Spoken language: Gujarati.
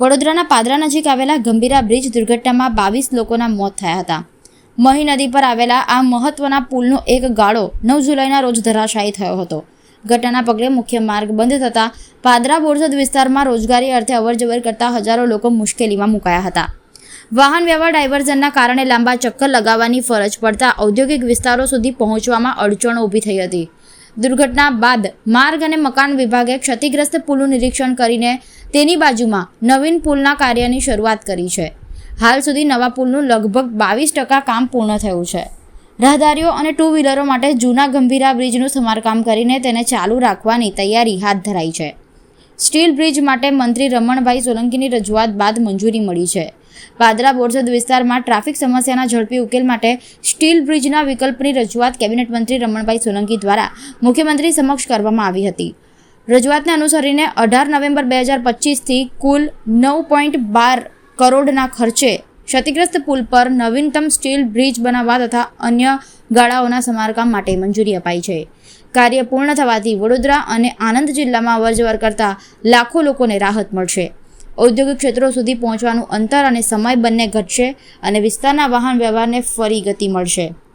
વડોદરાના પાદરા નજીક આવેલા ગંભીરા બ્રિજ દુર્ઘટનામાં બાવીસ લોકોના મોત થયા હતા. મહી નદી પર આવેલા આ મહત્વના પુલનો એક ગાળો નવ જુલાઈના રોજ ધરાશાયી થયો હતો. ઘટનાના પગલે મુખ્ય માર્ગ બંધ થતાં પાદરા બોરસદ વિસ્તારમાં રોજગારી અર્થે અવરજવર કરતા હજારો લોકો મુશ્કેલીમાં મુકાયા હતા. વાહન વ્યવહાર ડાયવર્ઝનના કારણે લાંબા ચક્કર લગાવવાની ફરજ પડતા ઔદ્યોગિક વિસ્તારો સુધી પહોંચવામાં અડચણો ઊભી થઈ હતી. દુર્ઘટના બાદ માર્ગ અને મકાન વિભાગે ક્ષતિગ્રસ્ત પુલનું નિરીક્ષણ કરીને તેની બાજુમાં નવીન પુલના કાર્યની શરૂઆત કરી છે. હાલ સુધી નવા પુલનું લગભગ બાવીસ ટકા કામ પૂર્ણ થયું છે. રાહદારીઓ અને ટુ વ્હીલરો માટે જૂના ગંભીરા બ્રિજનું સમારકામ કરીને તેને ચાલુ રાખવાની તૈયારી હાથ ધરાઈ છે. સ્ટીલ બ્રિજ માટે મંત્રી રમણભાઈ સોલંકીની રજૂઆત બાદ મંજૂરી મળી છે. પાદરા બોરસદ વિસ્તારમાં ટ્રાફિક સમસ્યાના ઝડપી ઉકેલ માટે સ્ટીલ બ્રિજના વિકલ્પની રજૂઆત કેબિનેટ મંત્રી રમણભાઈ સોલંકી દ્વારા મુખ્યમંત્રી સમક્ષ કરવામાં આવી હતી. રજૂઆતને અનુસરીને અઢાર નવેમ્બર બે હજાર પચીસથી કુલ નવ પોઈન્ટ બાર કરોડના ખર્ચે ક્ષતિગ્રસ્ત પુલ પર નવીનતમ સ્ટીલ બ્રિજ બનાવવા તથા અન્ય ગાળાઓના સમારકામ માટે મંજૂરી અપાઈ છે. કાર્ય પૂર્ણ થવાથી વડોદરા અને આણંદ જિલ્લામાં અવરજવર કરતા લાખો લોકોને રાહત મળશે. ઔદ્યોગિક ક્ષેત્રો સુધી પહોંચવાનું અંતર અને સમય બંને ઘટશે અને વિસ્તારના વાહન વ્યવહારને ફરી ગતિ મળશે.